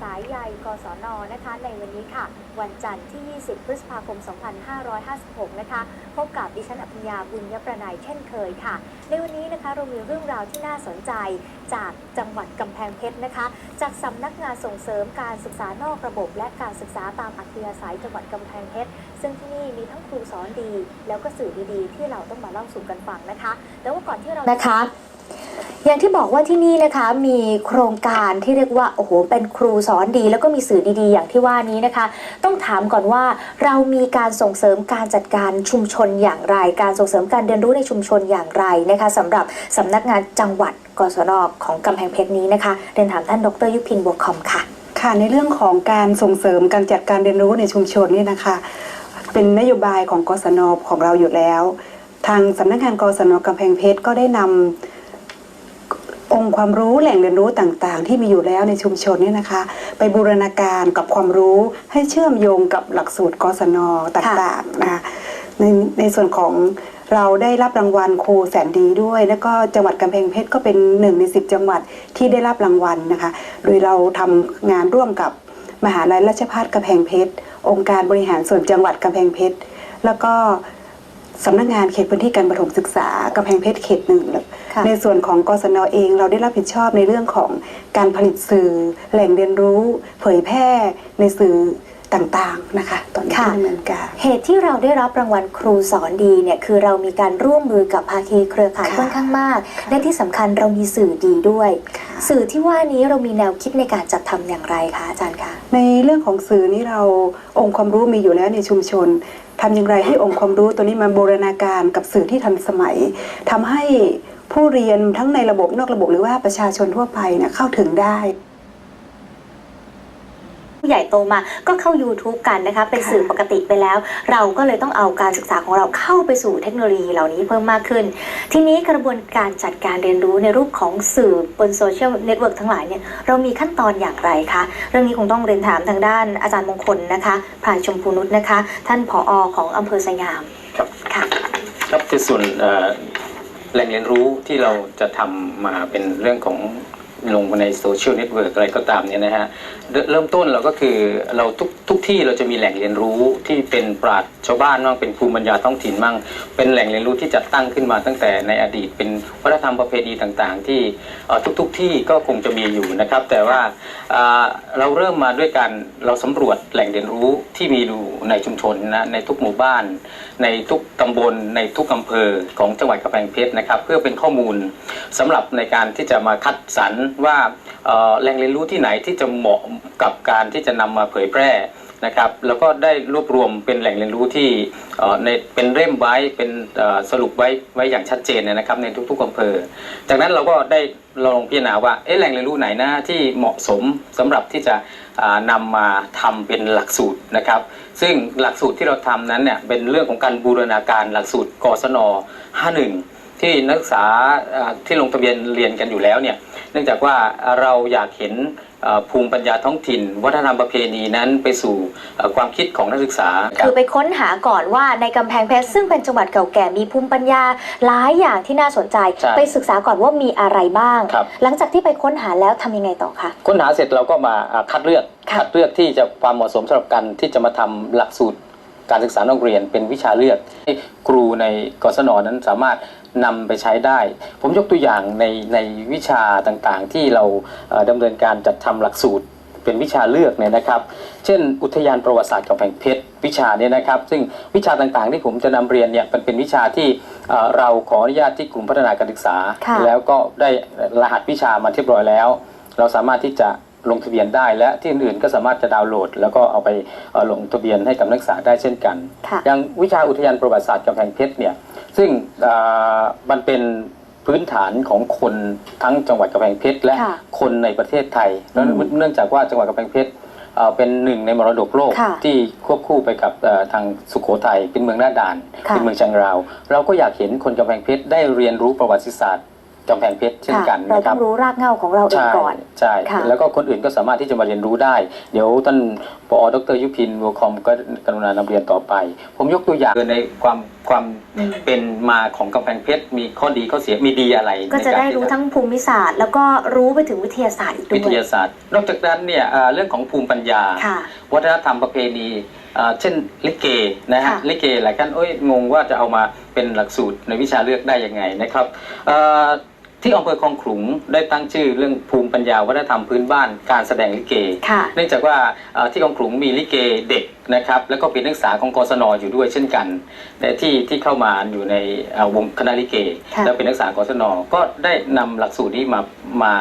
สายใยกศนนะคะในวันนี้ค่ะ วันจันทร์ที่ 20 พฤษภาคม 2556 นะคะ พบกับดิฉันอภิญญาบุญยประนัยเช่นเคยค่ะ ในวันนี้นะคะเรามีเรื่องราวที่น่าสนใจจากจังหวัดกำแพงเพชรนะคะ จากสำนักงานส่งเสริมการศึกษานอกระบบ และการศึกษาตามอัธยาศัยจังหวัดกำแพงเพชรซึ่งที่นี่มีทั้งครูสอนดี แล้วก็สื่อดีๆ ที่เราต้องมาเล่าสู่กันฟังนะคะแต่ว่าก่อนที่เรานะคะ อย่างที่บอกว่าที่นี่นะคะมีโครงการที่เรียกว่าโอ้โหเป็นครูสอนดี แล้วก็มีสื่อดีๆ อย่างที่ว่านี้นะคะ ต้องถามก่อนว่าเรามีการส่งเสริมการจัดการชุมชนอย่างไร การส่งเสริมการเรียนรู้ในชุมชนอย่างไรนะคะสำหรับสำนักงานจังหวัดกศนของกำแพงเพชรนี้นะคะเรียนถามท่านดรยุพินบัวคอมค่ะ ค่ะในเรื่องของการส่งเสริมการจัดการเรียนรู้ในชุมชนนี่นะคะ เป็นนโยบายของกศนของเราอยู่แล้ว ทางสำนักงานกศนกำแพงเพชรก็ได้นำ องค์ความรู้แหล่งเรียนรู้ต่างๆ ที่มีอยู่แล้วในชุมชนเนี่ยนะคะ ไปบูรณาการกับความรู้ให้เชื่อมโยงกับหลักสูตรกศนต่างๆนะคะในในส่วนของเราได้รับรางวัลครูแสนดีด้วย แล้วก็จังหวัดกำแพงเพชรก็เป็นหนึ่งในสิบจังหวัดที่ได้รับรางวัลนะคะ โดยเราทำงานร่วมกับมหาลัยราชภัฏกำแพงเพชร องค์การบริหารส่วนจังหวัดกำแพงเพชร แล้วก็ สำนักงานเขตพื้นที่การประถมศึกษากำแพงเพชรเขตหนึ่งค่ะในส่วนของกศนเองเราได้รับผิดชอบในเรื่องของการผลิตสื่อ แหล่งเรียนรู้ เผยแพร่ในสื่อ ต่างๆนะคะตอนนี้ค่ะที่ดำเนินการ เหตุที่เราได้รับรางวัลครูสอนดีเนี่ยคือเรามีการร่วมมือกับภาคีเครือข่ายค่ะค่อนข้างมาก ค่ะและที่สำคัญเรามีสื่อดีด้วย ค่ะ สื่อที่ว่านี้เรามีแนวคิดในการจัดทำอย่างไรคะอาจารย์คะ ในเรื่องของสื่อนี้เราองค์ความรู้มีอยู่แล้วในชุมชนทำอย่างไรให้องค์ความรู้ตัวนี้มาบูรณาการกับสื่อที่ทันสมัยทำให้ผู้เรียนทั้งในระบบนอกระบบหรือว่าประชาชนทั่วไปเนี่ยเข้าถึงได้ผู้ ใหญ่โตมาก็เข้า YouTube กันนะคะเป็นค่ะสื่อปกติไปแล้ว เราก็เลยต้องเอาการศึกษาของเราเข้าไปสู่เทคโนโลยีเหล่านี้เพิ่มมากขึ้น ทีนี้กระบวนการจัดการเรียนรู้ในรูปของสื่อบนโซเชียลเน็ตเวิร์กทั้งหลายเนี่ยเรามีขั้นตอนอย่างไรคะเรื่องนี้คงต้องเรียนถามทางด้านอาจารย์มงคลนะคะพรายชมพูนุชนะคะ ท่านผอของอำเภอสยามครับค่ะครับในส่วนเอ่อแหล่งเรียนรู้ที่เราจะทำมาเป็นเรื่องของ ลงในโซเชียลเน็ตเวิร์กอะไรก็ตามเนี่ยนะฮะเริ่มต้นเราก็คือเราทุกทุกที่เราจะมีแหล่งเรียนรู้ที่เป็นปราชญ์ชาวบ้านมั่งเป็นภูมิปัญญาท้องถิ่นมั่ง เป็นแหล่งเรียนรู้ที่จัดตั้งขึ้นมาตั้งแต่ในอดีตเป็นวัฒนธรรมประเพณีต่างๆ ที่เอ่อทุกๆที่ก็คงจะมีอยู่นะครับ แต่ว่าอ่าเราเริ่มมาด้วยการเราสำรวจแหล่งเรียนรู้ที่มีอยู่ในชุมชนนะในทุกหมู่บ้าน ในทุกตำบล ในทุกอำเภอของจังหวัดกำแพงเพชรนะครับ เพื่อเป็นข้อมูลสำหรับในการที่จะมาคัดสรรว่าแหล่งเรียนรู้ที่ไหนที่จะเหมาะกับการที่จะนำมาเผยแพร่นะครับแล้วก็ได้รวบรวมเป็นแหล่งเรียนรู้ที่ในเป็นเล่มไว้เป็นสรุปไว้ไว้อย่างชัดเจนนะครับในทุกๆอำเภอ จากนั้นเราก็ได้ลองพิจารณาว่าแหล่งเรียนรู้ไหนนะที่เหมาะสมสำหรับที่จะอ่านำมาทำเป็นหลักสูตรนะครับ ซึ่งหลักสูตรที่เราทำนั้นเนี่ยเป็นเรื่องของการบูรณาการหลักสูตรกศน51 ที่นักศึกษาอ่าที่ลงทะเบียนเรียนกันอยู่แล้วเนี่ยเนื่องจากว่าเราอยากเห็นเอ่อภูมิปัญญาท้องถิ่น วัฒนธรรมประเพณีนั้นไปสู่เอ่อความคิดของนักศึกษาครับคือไปค้นหาก่อนว่าในกำแพงเพชรซึ่งเป็นจังหวัดเก่าแก่มีภูมิปัญญาหลายอย่างที่น่าสนใจใช่ไปศึกษาก่อนว่ามีอะไรบ้างครับหลังจากที่ไปค้นหาแล้วทำยังไงต่อคะค้นหาเสร็จเราก็มาอ่าคัดเลือกค่ะคัดเลือกที่จะความเหมาะสมสำหรับการที่จะมาทำหลักสูตร การศึกษานอกเรียนเป็นวิชาเลือกให้ครูในกศนนั้นสามารถนำไปใช้ได้ ผมยกตัวอย่างในในวิชาต่างๆ ที่เราเอ่อดำเนินการจัดทำหลักสูตรเป็นวิชาเลือกเนี่ยนะครับ เช่น อุทยานประวัติศาสตร์กำแพงเพชรวิชาเนี่ยนะครับ ซึ่งวิชาต่างๆที่ผมจะนำเรียนเนี่ยมันเป็นวิชาที่เอ่อเราขออนุญาตที่กลุ่มพัฒนาการศึกษาค่ะแล้วก็ได้รหัสวิชามาเรียบร้อยแล้ว เราสามารถที่จะ ลงทะเบียนได้และที่อื่นๆก็สามารถจะดาวน์โหลด แล้วก็เอาไปเอ่อลงทะเบียนให้กับนักศึกษาได้เช่นกันค่ะอย่างวิชาอุทยานประวัติศาสตร์กำแพงเพชรเนี่ยซึ่งเอ่อมันเป็นพื้นฐานของคนทั้งจังหวัดกำแพงเพชรและค่ะคนในประเทศไทยแล้วเนื่องจากว่าจังหวัดกำแพงเพชรเอ่อเป็นหนึ่งในมรดกโลกค่ะที่ควบคู่ไปกับเอ่อทางสุโขทัยเป็นเมืองหน้าด่านค่ะเป็นเมืองจังราว เราก็อยากเห็นคนกำแพงเพชรได้เรียนรู้ประวัติศาสตร์ กำแพงเพชรเช่นกันเรานะคต้รัอบ งรู้รากเหง้าของเราเองใช่ก่อน ใช่ค่ะ แล้วก็คนอื่นก็สามารถที่จะมาเรียนรู้ได้ เดี๋ยวท่านปอดรยุพินวัวคอมก็กรุณานำเรียนต่อไป ผมยกตัวอย่างในความความอืมเป็นมาของกำแพงเพชรมีข้อดีข้อเสียมีดีอะไรก็จะในารได้รู้ที่ทั้งภูมิศาสตร์ แล้วก็รู้ไปถึงวิทยาศาสตร์อีกด้วิทวยยาศาสตร์ นอกจากนั้นเนี่ยเอ่อเรื่องของภูมิปัญญา ค่ะ วัฒนธรรมประเพณีเอ่อเช่นลิเกนะฮะค่ะ ลิเกหลายท่านเอ้ยงงว่าจะเอามาเป็นหลักสูตรในวิชาเลือกได้ยังไงนะครับเอ่อที่อำเภอคลองขลุงได้ตั้งชื่อเรื่องภูมิปัญญาวัฒนธรรมพื้นบ้านการแสดงลิเก ค่ะ เนื่องจากว่าเอ่อที่คลองขลุงมีลิเกเด็กนะครับแล้วก็เป็นนักศึกษาของกศนอยู่ด้วยเช่นกันและที่ที่เข้ามาอยู่ในเอ่อวงคณะลิเก ค่ะ แล้วเป็นนักศึกษากศนก็ได้นำหลักสูตรนี้มามา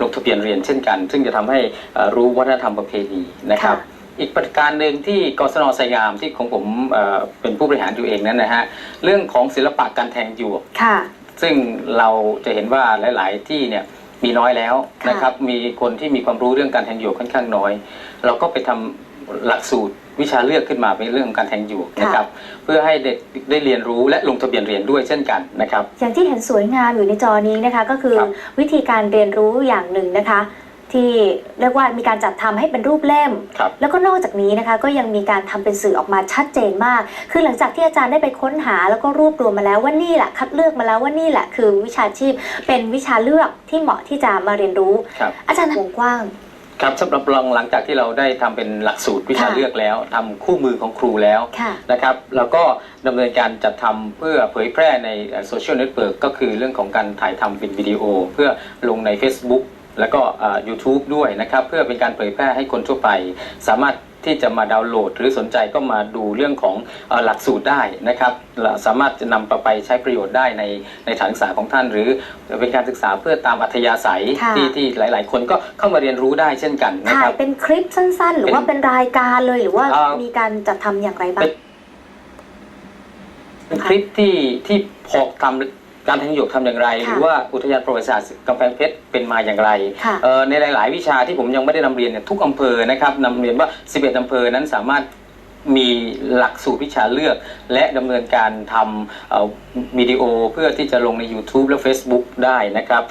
ลงทะเบียนเรียนเช่นกัน ซึ่งจะทำให้เอ่อรู้วัฒนธรรมประเพณีนะครับ ค่ะ อีกประการหนึ่งที่กศนไซงามที่ของผมเอ่อเป็นผู้บริหารอยู่เองนั้นนะฮะเรื่องของศิลปะการแทงหยวก ค่ะ ซึ่งเราจะเห็นว่าหลาย ๆ ที่เนี่ยมีน้อยแล้วค่ะนะครับ มีคนที่มีความรู้เรื่องการแทงหยวกค่อนข้างน้อย เราก็ไปทำหลักสูตรวิชาเลือกขึ้นมาเป็นเรื่องของการแทงหยวกนะครับ เพื่อให้เด็กได้เรียนรู้และลงทะเบียนเรียนด้วยเช่นกันนะครับ อย่างที่เห็นสวยงามอยู่ในจอนี้นะคะ ก็คือครับ วิธีการเรียนรู้อย่างหนึ่งนะคะ ที่เรียกว่ามีการจัดทำให้เป็นรูปเล่มครับแล้วก็นอกจากนี้นะคะก็ยังมีการทำเป็นสื่อออกมาชัดเจนมาก คือหลังจากที่อาจารย์ได้ไปค้นหา แล้วก็รวบรวมมาแล้วว่านี่แหละคัดเลือกมาแล้วว่านี่แหละคือวิชาชีพเป็นวิชาเลือกที่เหมาะที่จะมาเรียนรู้ครับอาจารย์วงกว้างครับสำหรับหลังจากที่เราได้ทำเป็นหลักสูตรวิชาค่ะเลือกแล้วทำคู่มือของครูแล้วค่ะนะครับเราก็ดำเนินการจัดทำเพื่อเผยแพร่ในโซเชียลเน็ตเวิร์กก็คือเรื่องของการถ่ายทำเป็นวิดีโอ เพื่อลงใน Facebook แล้วก็อ่า YouTube ด้วยนะครับ เพื่อเป็นการเผยแพร่ให้คนทั่วไป สามารถที่จะมาดาวน์โหลด หรือสนใจก็มาดูเรื่องของเอ่อหลักสูตรได้นะครับและสามารถจะนำไปใช้ประโยชน์ได้ในในฐานศึกษาของท่าน หรือเป็นการศึกษาเพื่อตามอัธยาศัยค่ะที่ที่หลาย ๆ คนก็เข้ามาเรียนรู้ได้เช่นกันนะถ่าคยรับเป็นคลิปสั้น ๆ หรือว่าเป็นรายการเลยหรือว่าเอ่อมีการจัดทำอย่างไรบ้างเป็นคลิปที่ที่พอทำ การทางหยกทำอย่างไรค่ะหรือว่าอุทยานประวัติศาสตร์กำแพงเพชรเป็นมาอย่างไรค่ะเอ่อในหลาย ๆ วิชาที่ผมยังไม่ได้นำเรียนเนี่ยทุกอำเภอนะครับนำเรียนว่า 11อำเภอนั้นสามารถมีหลักสูตรวิชาเลือก และดำเนินการทำเอ่อวิดีโอเพื่อที่จะลงใน YouTube และ Facebook ได้นะครับ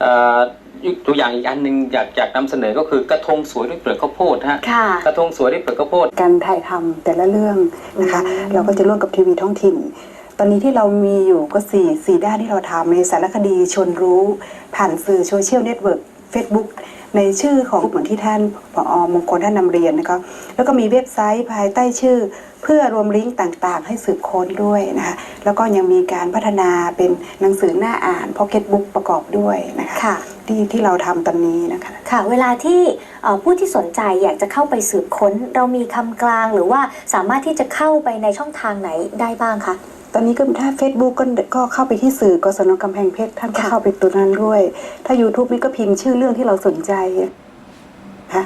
เอ่อยกตัวอย่างอีกอันหนึงอยากอยากนำเสนอก็คือกระทงสวยด้วยเปลือกข้าวโพดฮะค่ะกระทงสวยด้วยเปลือกข้าวโพดการถ่ายทำแต่ละเรื่องนะคะอืมเราก็จะร่วมกับทีวีท้องถิ่น ตอนนี้ที่เรามีอยู่ก็สี่สี่ด้านที่เราทำในสารคดีชวนรู้ ผ่านสื่อโซเชียลเน็ตเวิร์กเฟซบุ๊กในชื่อของเหมือนที่ท่านผอมงคลท่านนำเรียนนะคะแล้วก็มีเว็บไซต์ภายใต้ชื่อ เพื่อรวมลิงก์ต่างๆ ให้สืบค้นด้วยนะคะแล้วก็ยังมีการพัฒนาเป็นหนังสือหน้าอ่านพ็อกเก็ตบุ๊กประกอบด้วยนะคะค่ะที่ที่เราทำตอนนี้นะคะค่ะ เวลาที่เอ่อผู้ที่สนใจอยากจะเข้าไปสืบค้น เรามีคำกลางหรือว่าสามารถที่จะเข้าไปในช่องทางไหนได้บ้างคะต อนนี้ก็ถ้า Facebook ก็ก็เข้าไปที่สื่อกศนกำแพงเพชรท่านก็ค่ะ เข้าไปตัวนั้นด้วย ถ้า YouTube นี่ก็พิมพ์ชื่อเรื่องที่เราสนใจนะคะ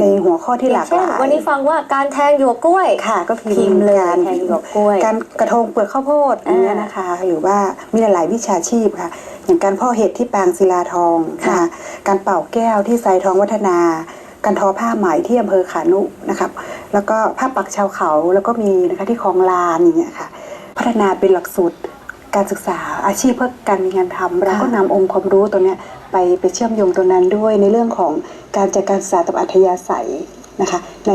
ในหัวข้อที่หลากหเช่นลายวันนี้ฟังว่าการแทงหยวกกล้วย ค่ะ ก็พิมพ์เลยการแทงหยวกกล้วย การกระทงเปลือกข้าวโพดอย่างเงี้ยนะคะ หรือว่ามีหลายๆวิชาชีพค่ะ อย่างการเพาะเห็ดที่ปางศิลาทองค่ะนะคะการเป่าแก้วที่ไซทองวัฒนา การทอผ้าไหมที่อำเภอขานุนะครับ แล้วก็ผ้าปักชาวเขาแล้วก็มีนะคะที่คลองลานอย่างเงี้ยค่ะ พัฒนาเป็นหลักสูตรการศึกษาอาชีพเพื่อการมีงานทำเราก็นำองค์ความรู้ตัวเนี้ยไปไปเชื่อมโยงตัวนั้นด้วยในเรื่องของการจัดการศึกษาตามอัธยาศัยนะคะใน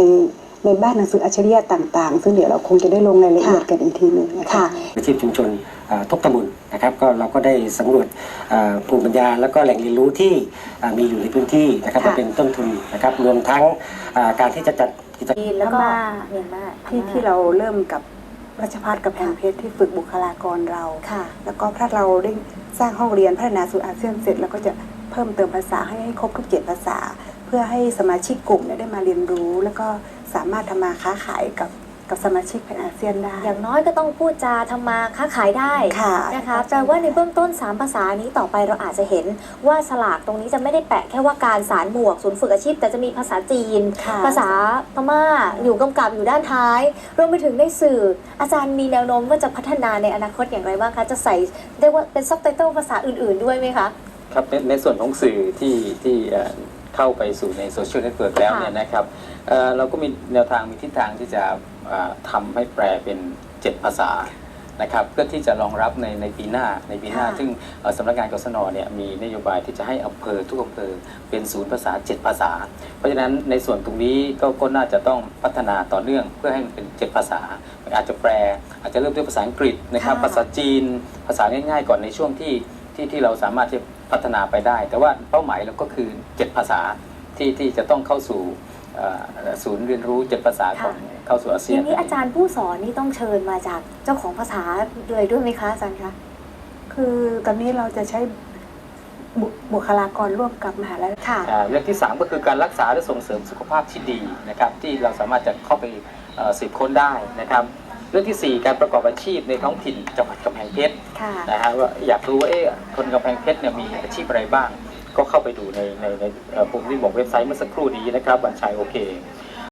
ในบ้านหนังสืออัจฉริยะต่าง ๆ ซึ่งเดี๋ยวเราคงจะได้ลงรายละเอียดกันอีกทีหนึ่งนะคะค่ะอาชีพชุมชนอ่าทุกตำบลนะครับก็เราก็ได้สำรวจอ่าภูมิปัญญา แล้วก็แหล่งเรียนรู้ที่อ่ามีอยู่ในพื้นที่นะครับค่ะ มาเป็นต้นทุนนะครับรวมทั้งอ่าการที่จะจัดกิจกรรมจีนแล้วก็พม่าเมียนมาที่ที่เราเริ่มกับ รัชพัฒกับแพงเพชรที่ฝึกบุคลากรเรา ค่ะ แล้วก็ถ้าเราได้สร้างห้องเรียนพัฒนาสู่อาเซียนเสร็จเราก็จะเพิ่มเติมภาษาให้ให้ครบทุกเจ็ดภาษา เพื่อให้สมาชิกกลุ่มเนี่ยได้มาเรียนรู้ แล้วก็สามารถทำมาค้าขายกับ กับสมาชิกภายในอาเซียนได้ อย่างน้อยก็ต้องพูดจาทำมาค้าขายได้ค่ะนะคะแปลว่าในเบื้องต้น 3 ภาษานี้ต่อไปเราอาจจะเห็นว่าสลากตรงนี้จะไม่ได้แปะแค่ว่าการสารหมวกศูนย์ฝึกอาชีพ แต่จะมีภาษาจีน ค่ะภาษาพม่าอยู่กำกับอยู่ด้านท้าย รวมไปถึงในสื่อ อาจารย์มีแนวโน้มว่าจะพัฒนาในอนาคตอย่างไรบ้างคะจะใส่เรียกว่าเป็นซับไตเติลภาษาอื่น ๆ ด้วยไหมคะ ครับในในส่วนของสื่อที่ที่เอ่อเข้าไปสู่ในโซเชียลเน็ตเวิร์กแล้วค่ะเนี่ยนะครับ เอ่อเราก็มีแนวทางมีทิศทางที่จะเอ่อทำให้แปลเป็น 7 ภาษานะครับเพื่อที่จะรองรับในในปีหน้าในปีหน้าค่ะซึ่งเอ่อสำนักงานกศนเนี่ยมีนโยบายที่จะให้อำเภอทุกอำเภอเป็นศูนย์ภาษา 7 ภาษา เพราะฉะนั้นในส่วนตรงนี้ก็ก็น่าจะต้องพัฒนาต่อเนื่องเพื่อให้มันเป็น 7 ภาษา อาจจะแปล อาจจะเริ่มด้วยภาษาอังกฤษนะครับค่ะภาษาจีน ภาษาง่ายๆ ก่อนในช่วงที่ที่ที่เราสามารถที่จะพัฒนาไปได้ แต่ว่าเป้าหมายเราก็คือ 7 ภาษาที่ที่จะต้องเข้าสู่ เอ่อศูนย์เรียนรู้7ภาษาของเข้าสู่อาเซีทียน นี้อาจารย์ผู้สอนนี่ต้องเชิญมาจากเจ้าของภาษาเลยด้วยไหมคะอาจารย์คะคือตอนนี้เราจะใช้บุบุคลากรร่วมกับมหาลัยค่ะ อ่าเรื่องที่ 3 ก็คือการรักษาและส่งเสริมสุขภาพที่ดีนะครับที่เราสามารถจะเข้าไปเอ่อสืบค้นได้นะครับ เรื่องทีสี่ 4 การประกอบอาชีพในท้องถิ่นจังหวัดกำแพงเพชรค่ะ นะฮะว่าอยากรู้ว่าเอ๊ะคนกำแพงเพชรเนี่ยมีอาชีพอะไรบ้าง ก็เข้าไปดูในในในผมที่บอกเว็บไซต์เมื่อสักครู่นี้นะครับบัญชัยโอเค